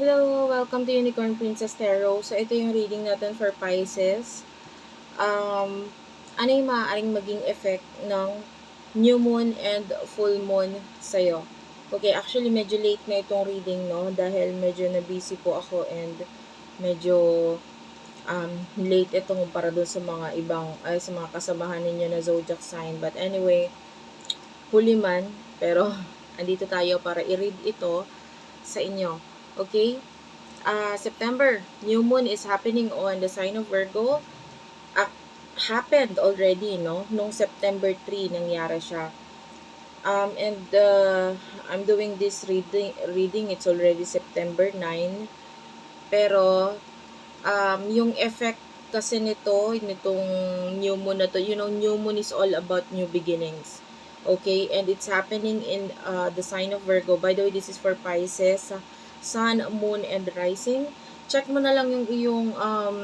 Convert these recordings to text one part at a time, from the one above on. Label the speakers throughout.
Speaker 1: Hello! Welcome to Unicorn Princess Tarot. So, ito yung reading natin for Pisces. Um, ano yung maaaring maging effect ng new moon and full moon sa'yo? Okay, actually, medyo late na itong reading, no? Dahil medyo na-busy po ako and medyo um, late ito para doon sa mga ibang, ay, sa mga kasamahan ninyo na zodiac sign. But anyway, huli man, pero andito tayo para i-read ito sa inyo. Okay? Uh, September, new moon is happening on the sign of Virgo. Uh, happened already, no? Nung September 3, nangyari siya. Um, and uh, I'm doing this reading, reading, it's already September 9. Pero, um, yung effect kasi nito, nitong new moon na to, you know, new moon is all about new beginnings. Okay? And it's happening in uh, the sign of Virgo. By the way, this is for Pisces. Uh, sun, moon, and rising. Check mo na lang yung iyong um,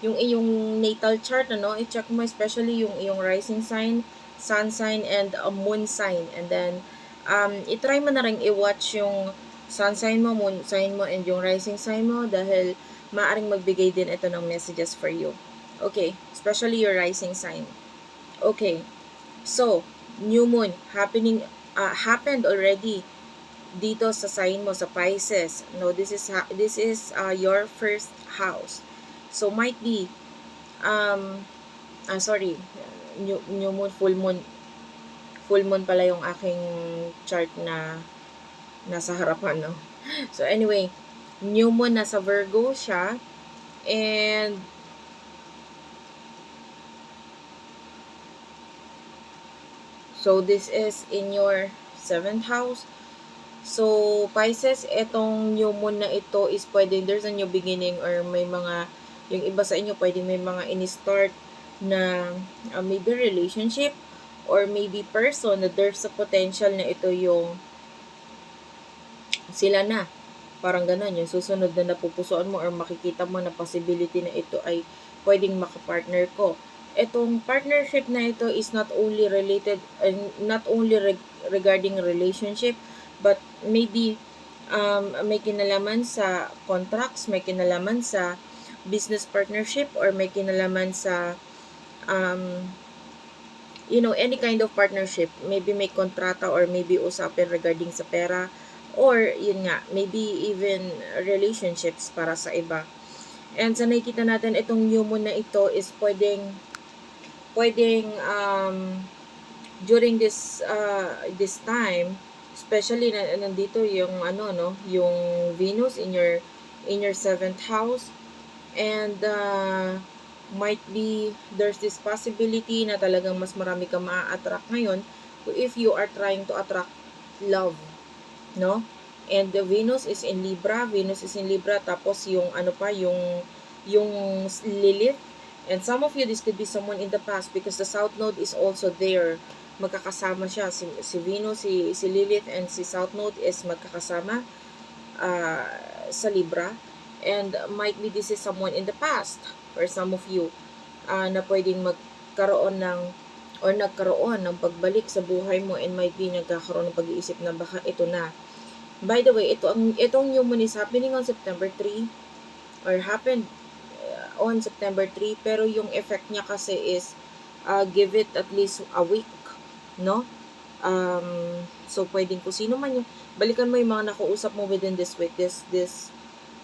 Speaker 1: yung iyong natal chart, ano? I-check mo especially yung iyong rising sign, sun sign, and uh, moon sign. And then, um, i-try mo na rin i-watch yung sun sign mo, moon sign mo, and yung rising sign mo dahil maaring magbigay din ito ng messages for you. Okay, especially your rising sign. Okay, so, new moon happening, uh, happened already dito sa sign mo sa Pisces. No, this is this is uh, your first house. So might be um ah, sorry, new, new moon, full moon. Full moon pala yung aking chart na nasa harapan, no. So anyway, new moon nasa Virgo siya and So this is in your seventh house. So, Pisces, etong new moon na ito is pwedeng there's a new beginning or may mga, yung iba sa inyo pwedeng may mga in-start na uh, maybe relationship or maybe person na there's a potential na ito yung sila na. Parang ganun, yung susunod na napupusuan mo or makikita mo na possibility na ito ay pwedeng makapartner ko. Etong partnership na ito is not only related, uh, not only reg- regarding relationship, but maybe um, may kinalaman sa contracts, may kinalaman sa business partnership, or may kinalaman sa um, you know, any kind of partnership. Maybe may kontrata or maybe usapin regarding sa pera or yun nga, maybe even relationships para sa iba. And sa nakikita natin, itong new moon na ito is pwedeng pwedeng um, during this uh, this time especially na nandito yung ano no yung Venus in your in your seventh house. And uh, might be there's this possibility na talagang mas marami ka maa-attract ngayon if you are trying to attract love no? And the Venus is in Libra. Venus is in Libra tapos yung ano pa yung yung Lilith. And some of you this could be someone in the past because the south node is also there magkakasama siya. Si, si Venus, si, si Lilith, and si South Node is magkakasama uh, sa Libra. And might be this is someone in the past for some of you uh, na pwedeng magkaroon ng or nagkaroon ng pagbalik sa buhay mo and might be nagkakaroon ng pag-iisip na baka ito na. By the way, ito ang itong new moon is happening on September 3 or happened uh, on September 3 pero yung effect niya kasi is uh, give it at least a week no? Um, so, pwedeng kung sino man yung, balikan mo yung mga nakausap mo within this week, this, this,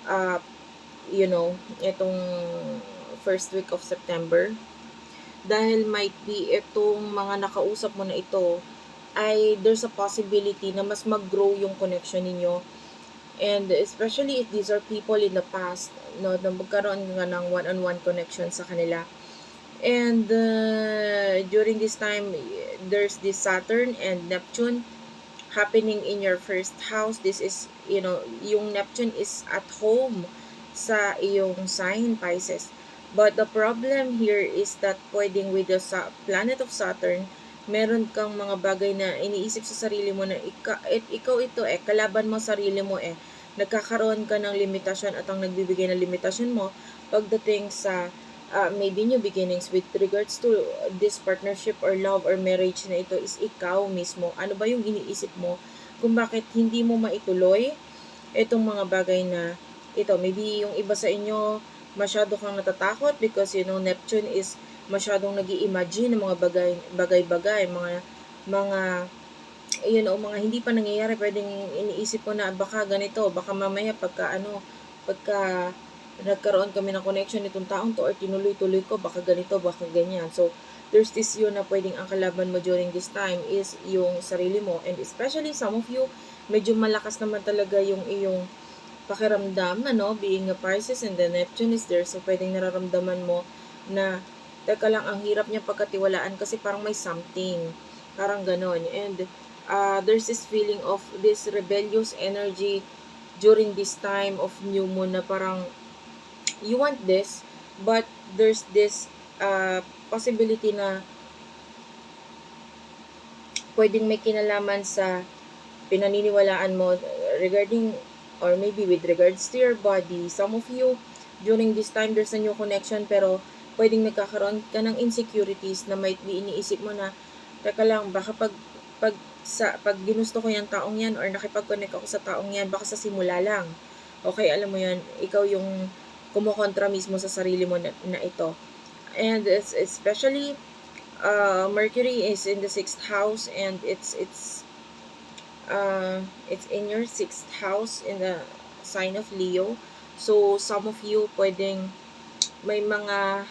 Speaker 1: uh, you know, itong first week of September. Dahil might be itong mga nakausap mo na ito, ay there's a possibility na mas mag-grow yung connection ninyo. And especially if these are people in the past, no, na magkaroon nga ng one-on-one connection sa kanila And uh, during this time, there's this Saturn and Neptune happening in your first house. This is, you know, yung Neptune is at home sa iyong sign, Pisces. But the problem here is that pwedeng with the sa planet of Saturn, meron kang mga bagay na iniisip sa sarili mo na ika, it, ikaw ito eh, kalaban mo sarili mo eh. Nagkakaroon ka ng limitasyon at ang nagbibigay ng limitasyon mo pagdating sa uh, maybe new beginnings with regards to this partnership or love or marriage na ito is ikaw mismo. Ano ba yung iniisip mo kung bakit hindi mo maituloy itong mga bagay na ito. Maybe yung iba sa inyo, masyado kang natatakot because, you know, Neptune is masyadong nag imagine ng mga bagay, bagay-bagay, mga, mga, you know, mga hindi pa nangyayari, pwedeng iniisip ko na baka ganito, baka mamaya pagka ano, pagka nagkaroon kami ng connection nitong taong to or tinuloy-tuloy ko, baka ganito, baka ganyan. So, there's this yun na pwedeng ang kalaban mo during this time is yung sarili mo. And especially some of you, medyo malakas naman talaga yung iyong pakiramdam, ano, being a Pisces and the Neptune is there. So, pwedeng nararamdaman mo na, teka lang, ang hirap niya pagkatiwalaan kasi parang may something. Parang ganon. And, uh, there's this feeling of this rebellious energy during this time of new moon na parang, you want this, but there's this uh, possibility na pwedeng may kinalaman sa pinaniniwalaan mo regarding or maybe with regards to your body. Some of you, during this time, there's a new connection pero pwedeng nagkakaroon ka ng insecurities na might be iniisip mo na, teka lang, baka pag, pag, sa, pag ginusto ko yung taong yan or nakipag-connect ako sa taong yan, baka sa simula lang. Okay, alam mo yan, ikaw yung kumukontra mismo sa sarili mo na, na ito. And it's especially uh, Mercury is in the sixth house and it's it's uh, it's in your sixth house in the sign of Leo. So some of you pwedeng may mga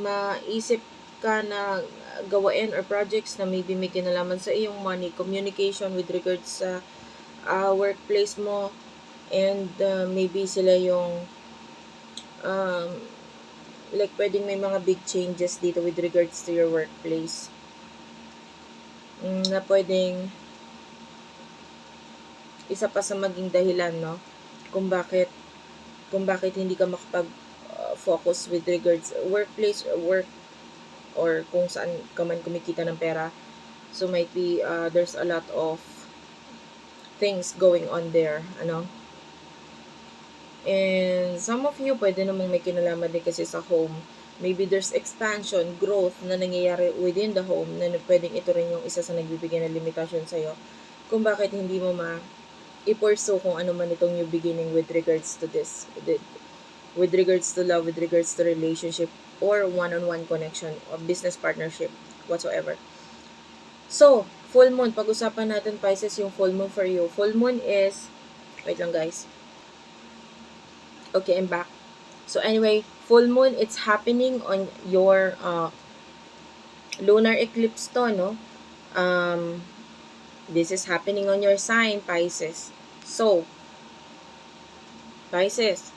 Speaker 1: maisip ka na gawain or projects na maybe may kinalaman sa iyong money, communication with regards sa uh, workplace mo and uh, maybe sila yung um, like pwedeng may mga big changes dito with regards to your workplace. Mm, na pwedeng isa pa sa maging dahilan no kung bakit kung bakit hindi ka makapag focus with regards workplace work or kung saan ka man kumikita ng pera. So might be uh, there's a lot of things going on there ano And some of you, pwede namang may kinalaman din kasi sa home. Maybe there's expansion, growth na nangyayari within the home na pwedeng ito rin yung isa sa nagbibigay ng limitasyon sa'yo. Kung bakit hindi mo ma i-pursue kung ano man itong new beginning with regards to this. With regards to love, with regards to relationship, or one-on-one connection, or business partnership, whatsoever. So, full moon. Pag-usapan natin, Pisces, yung full moon for you. Full moon is, wait lang guys, Okay, I'm back. So anyway, full moon, it's happening on your uh, lunar eclipse to, no? Um, this is happening on your sign, Pisces. So, Pisces,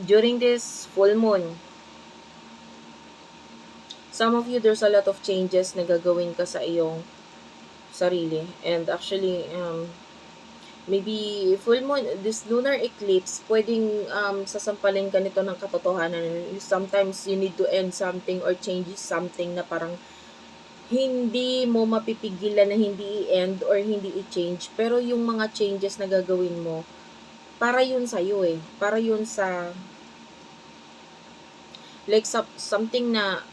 Speaker 1: during this full moon, some of you, there's a lot of changes na gagawin ka sa iyong sarili. And actually, um, maybe full moon, this lunar eclipse, pwedeng um, sasampalin ka nito ng katotohanan. Sometimes you need to end something or change something na parang hindi mo mapipigilan na hindi i-end or hindi i-change. Pero yung mga changes na gagawin mo, para yun sa'yo eh. Para yun sa like something na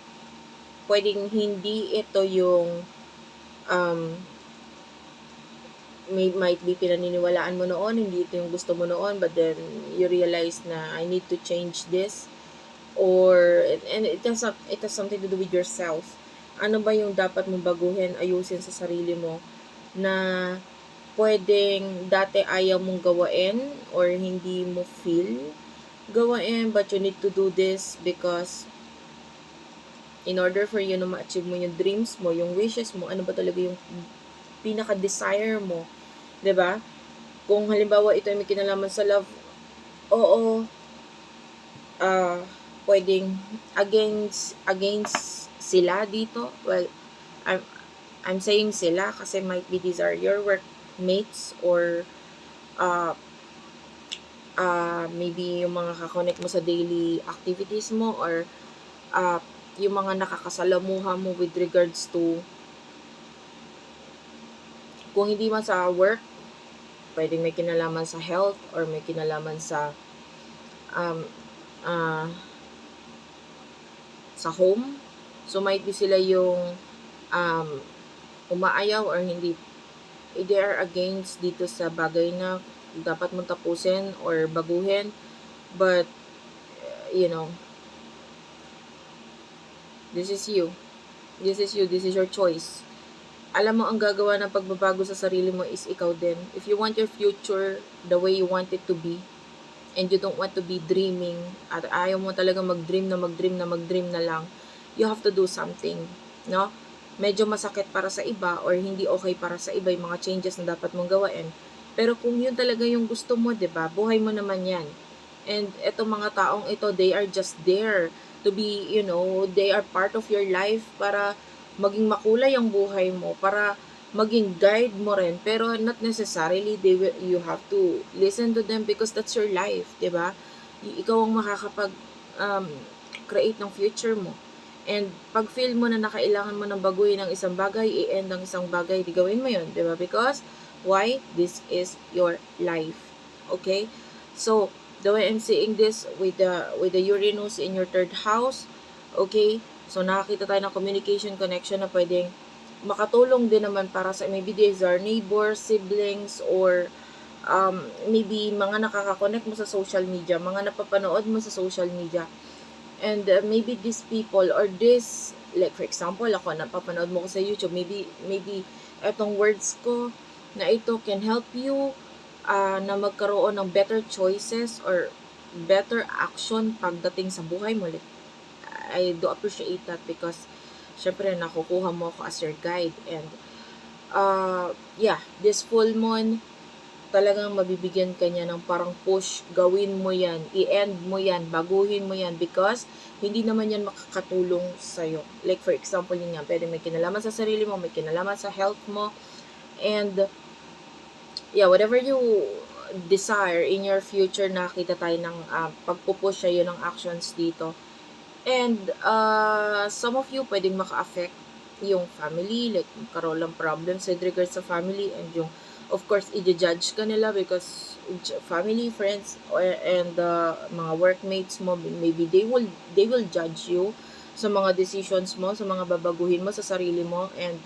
Speaker 1: pwedeng hindi ito yung um, may might be pinaniniwalaan mo noon, hindi ito yung gusto mo noon, but then you realize na I need to change this or and it has it has something to do with yourself. Ano ba yung dapat mong baguhin, ayusin sa sarili mo na pwedeng dati ayaw mong gawain or hindi mo feel gawain but you need to do this because in order for you na ma-achieve mo yung dreams mo, yung wishes mo, ano ba talaga yung pinaka-desire mo ba? Kung halimbawa ito ay may kinalaman sa love, oo, uh, pwedeng against against sila dito. Well, I'm I'm saying sila kasi might be these are your workmates or uh, uh, maybe yung mga kakonect mo sa daily activities mo or uh, yung mga nakakasalamuha mo with regards to kung hindi man sa work, pwedeng may kinalaman sa health or may kinalaman sa um, uh, sa home. So, might be sila yung um, umaayaw or hindi they are against dito sa bagay na dapat mong tapusin or baguhin. But, uh, you know, this is you. This is you. This is your choice. Alam mo, ang gagawa ng pagbabago sa sarili mo is ikaw din. If you want your future the way you want it to be, and you don't want to be dreaming, at ayaw mo talaga mag-dream na mag-dream na mag-dream na lang, you have to do something. No? Medyo masakit para sa iba or hindi okay para sa iba yung mga changes na dapat mong gawain. Pero kung yun talaga yung gusto mo, 'di ba? Buhay mo naman 'yan. And etong mga taong ito, they are just there to be, you know, they are part of your life para maging makulay ang buhay mo, para maging guide mo rin. Pero not necessarily they will, you have to listen to them because that's your life, 'di ba? Ikaw ang makakapag um, create ng future mo. And pag feel mo na nakailangan mo ng baguhin ang isang bagay, i-end ang isang bagay, di gawin mo yun, di ba? Because, why? This is your life. Okay? So, the way I'm seeing this with the with the Uranus in your third house, okay? So, nakakita tayo ng communication connection na pwedeng makatulong din naman para sa maybe these are neighbors, siblings, or um, maybe mga nakaka-connect mo sa social media, mga napapanood mo sa social media. And uh, maybe these people or this like for example ako napapanood mo ko sa YouTube maybe maybe etong words ko na ito can help you uh, na magkaroon ng better choices or better action pagdating sa buhay mo. Like, I do appreciate that because syempre nakukuha mo ako as your guide and uh, yeah this full moon talagang mabibigyan ka niya ng parang push, gawin mo yan, i-end mo yan, baguhin mo yan because hindi naman yan makakatulong sa'yo. Like for example, yun nga, pwede may kinalaman sa sarili mo, may kinalaman sa health mo, and yeah, whatever you desire in your future, nakita tayo ng uh, pagpupush sa'yo ng actions dito. And uh, some of you pwedeng maka-affect yung family, like magkaroon ng problems with regards sa family and yung of course, i-judge ka nila because family, friends, and uh, mga workmates mo, maybe they will, they will judge you sa mga decisions mo, sa mga babaguhin mo sa sarili mo, and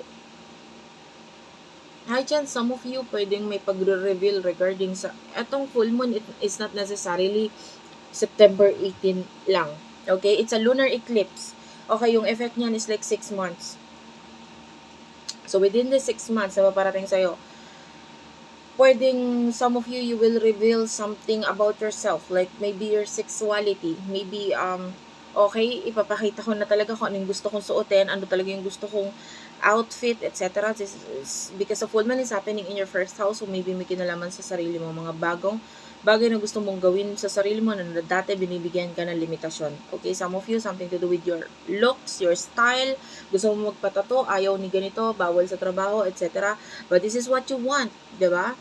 Speaker 1: high chance some of you pwedeng may pagre-reveal regarding sa, etong full moon, it is not necessarily September 18 lang. Okay? It's a lunar eclipse. Okay, yung effect niyan is like 6 months. So, within the 6 months na paparating sa'yo, pwedeng some of you you will reveal something about yourself like maybe your sexuality maybe um okay ipapakita ko na talaga kung anong gusto kong suotin ano talaga yung gusto kong outfit etc this is because of moon is happening in your first house so maybe may kinalaman sa sarili mo mga bagong bagay na gusto mong gawin sa sarili mo na dati binibigyan ka ng limitasyon. Okay, some of you, something to do with your looks, your style, gusto mo magpatato, ayaw ni ganito, bawal sa trabaho, etc. But this is what you want, di ba?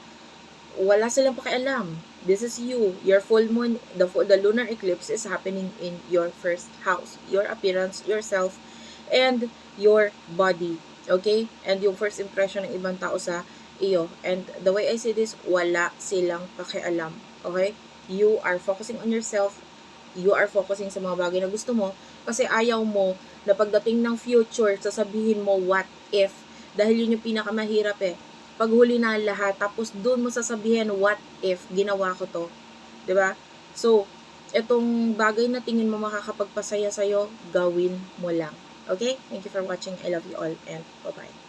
Speaker 1: Wala silang pakialam. This is you. Your full moon, the, the lunar eclipse is happening in your first house. Your appearance, yourself, and your body. Okay? And yung first impression ng ibang tao sa iyo. And the way I say this, wala silang pakialam. Okay? You are focusing on yourself. You are focusing sa mga bagay na gusto mo. Kasi ayaw mo na pagdating ng future, sasabihin mo what if. Dahil yun yung pinakamahirap eh. Paghuli na lahat, tapos doon mo sasabihin what if ginawa ko to. ba? So, itong bagay na tingin mo makakapagpasaya sa'yo, gawin mo lang. Okay? Thank you for watching. I love you all and bye-bye.